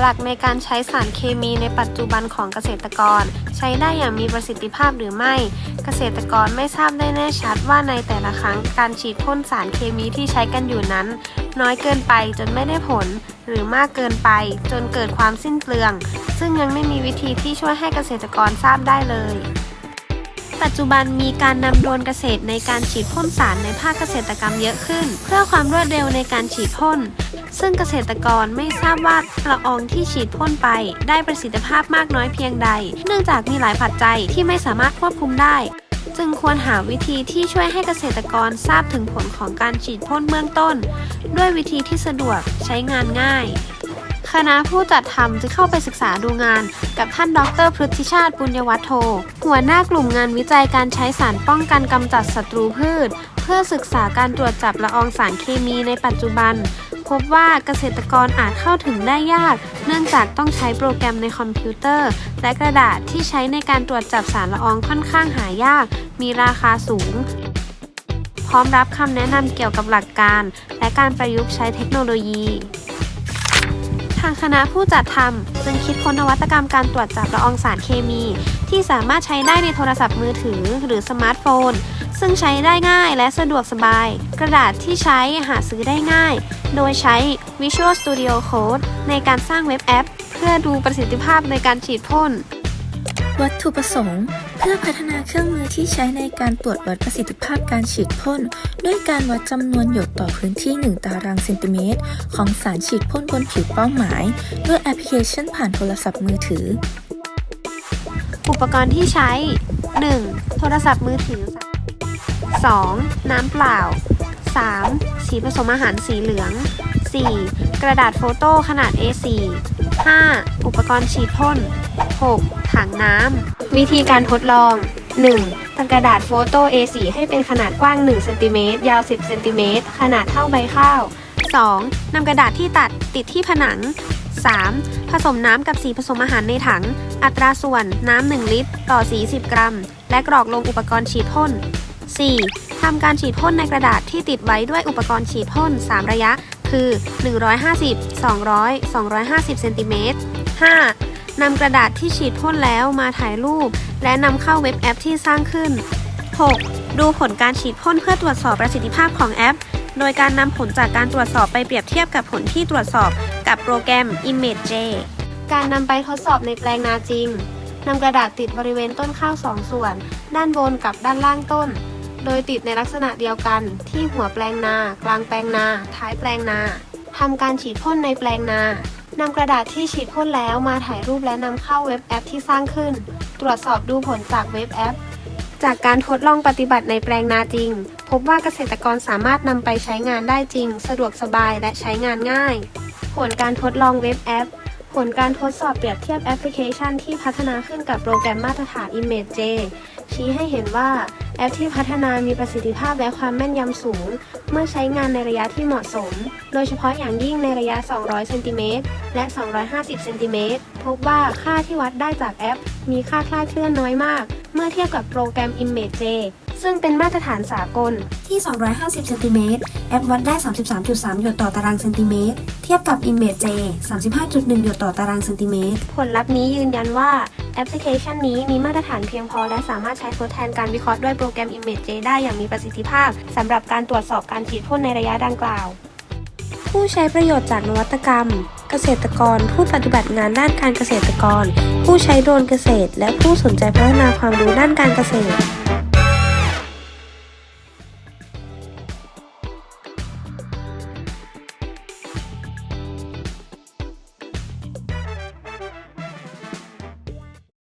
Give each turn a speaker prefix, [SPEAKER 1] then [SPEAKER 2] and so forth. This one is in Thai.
[SPEAKER 1] หลักในการใช้สารเคมีในปัจจุบันของเกษตรกร ใช้ได้อย่างมีประสิทธิภาพหรือไม่ เกษตรกรไม่ทราบได้แน่ชัดว่าในแต่ละครั้งการฉีดพ่นสารเคมีที่ใช้กันอยู่นั้น น้อยเกินไปจนไม่ได้ผล หรือมากเกินไป จนเกิดความสิ้นเปลือง ซึ่งยังไม่มีวิธีที่ช่วยให้เกษตรกรทราบได้เลยปัจจุบันมีการนำโดรนเกษตรในการฉีดพ่นสารในภาคเกษตรกรรมเยอะขึ้น เพื่อความรวดเร็วในการฉีดพ่น ซึ่งเกษตรกรไม่ทราบว่าละอองที่ฉีดพ่นไป ได้ประสิทธิภาพมากน้อยเพียงใด เนื่องจากมีหลายปัจจัยที่ไม่สามารถควบคุมได้ จึงควรหาวิธีที่ช่วยให้เกษตรกรทราบถึงผลของการฉีดพ่นเบื้องต้น ด้วยวิธีที่สะดวกใช้งานง่ายคณะผู้จัดทำจะเข้าไปศึกษาดูงาน กับท่านดรพฤติชาติปุญญวัฒโทหัวหน้ากลุ่มงานวิจัยการใช้สารป้องกันกำจัดศัตรูพืช เพื่อศึกษาการตรวจจับละอองสารเคมีในปัจจุบัน พบว่าเกษตรกรอาจเข้าถึงได้ยาก เนื่องจากต้องใช้โปรแกรมในคอมพิวเตอร์ และกระดาษที่ใช้ในการตรวจจับสารละอองค่อนข้างหายาก มีราคาสูง พร้อมรับคำแนะนำเกี่ยวกับหลักการ และการประยุกต์ใช้เทคโนโลยีางคณะผู้จัดทำจึงคิดค้นนวัตกรรมการตรวจจับละอองสารเคมี ที่สามารถใช้ได้ในโทรศัพท์มือถือหรือสมาร์ทโฟน ซึ่งใช้ได้ง่ายและสะดวกสบาย กระดาษที่ใช้หาซื้อได้ง่าย โดยใช้ Visual Studio Code ในการสร้างเว็บแอป เพื่อดูประสิทธิภาพในการฉีดพ่น
[SPEAKER 2] วัตถุประสงค์ เพื่อพัฒนาเครื่องมือที่ใช้ในการตรวจวัดประสิทธิภาพการฉีดพ่น ด้วยการวัดจำนวนหยดต่อพื้นที่ 1 ตารางเซนติเมตร ของสารฉีดพ่นบนผิวเป้าหมาย ด้วยแอปพลิเคชันผ่านโทรศัพท์มือถือ
[SPEAKER 1] อุปกรณ์ที่ใช้ 1. โทรศัพท์มือถือ 2. น้ำเปล่า 3. สีผสมอาหารสีเหลือง 4. กระดาษโฟโต้ขนาด A4 5. อุปกรณ์ฉีดพ่น 6. ถังน้ำ วิธีการทดลอง 1. ตัดกระดาษโฟโต้ A4 ให้เป็นขนาดกว้าง1เซนติเมตรยาว 10เซนติเมตรขนาดเท่าใบข้าว 2. นำกระดาษที่ตัดติดที่ผนัง 3. ผสมน้ำกับสีผสมอาหารในถัง อัตราส่วนน้ำ 1 ลิตร ต่อสี10 กรัม และกรอกลงอุปกรณ์ฉีดพ่น 4. ทำการฉีดพ่นในกระดาษที่ติดไว้ด้วยอุปกรณ์ฉีดพ่น 3 ระยะ คือ 150 200 250เซนติเมตร 5. นำกระดาษที่ฉีดพ่นแล้วมาถ่ายรูป และนำเข้าเว็บแอปที่สร้างขึ้น 6. ดูผลการฉีดพ่นเพื่อตรวจสอบประสิทธิภาพของแอป โดยการนำผลจากการตรวจสอบไปเปรียบเทียบกับผลที่ตรวจสอบกับโปรแกรม ImageJ การนำไปทดสอบในแปลงนาจริงนำกระดาษติดบริเวณต้นข้าวสองส่วน ด้านบนกับด้านล่างต้น โดยติดในลักษณะเดียวกันที่หัวแปลงนา กลางแปลงนา ท้ายแปลงนาทำการฉีดพ่นในแปลงนานำกระดาษที่ฉีดพ่นแล้วมาถ่ายรูปและนำเข้าเว็บแอปที่สร้างขึ้น ตรวจสอบดูผลจากเว็บแอป จากการทดลองปฏิบัติในแปลงนาจริง พบว่าเกษตรกรสามารถนำไปใช้งานได้จริง สะดวกสบายและใช้งานง่าย ผลการทดลองเว็บแอป ผลการทดสอบเปรียบเทียบแอปพลิเคชันที่พัฒนาขึ้นกับโปรแกรมมาตรฐาน ImageJ ชี้ให้เห็นว่าแอปที่พัฒนามีประสิทธิภาพและความแม่นยำสูง เมื่อใช้งานในระยะที่เหมาะสม โดยเฉพาะอย่างยิ่งในระยะ 200 เซนติเมตร และ 250 เซนติเมตร พบว่าค่าที่วัดได้จากแอป มีค่าคลาดเคลื่อนน้อยมาก เมื่อเทียบกับโปรแกรม ImageJ ซึ่งเป็นมาตรฐานสากลที่ 250 เซนติเมตรแอปวัดได้ 33.3 หยดต่อตารางเซนติเมตร เทียบกับ ImageJ 35.1 หยดต่อตารางเซนติเมตร ผลลัพธ์นี้ยืนยันว่าแอปพลิเคชันนี้มีมาตรฐานเพียงพอ และสามารถใช้ทดแทนการวิเคราะห์ด้วยโปรแกรม ImageJ ได้อย่างมีประสิทธิภาพสำหรับการตรวจสอบการฉีดพ่นในระยะดังกล่าว ผู้ใช้ประโยชน์จากนวัตกรรม เกษตรกร ผู้ปฏิบัติงานด้านการเกษตรกร ผู้ใช้โดรนเกษตร และผู้สนใจพัฒนาความรู้ด้านการเกษตร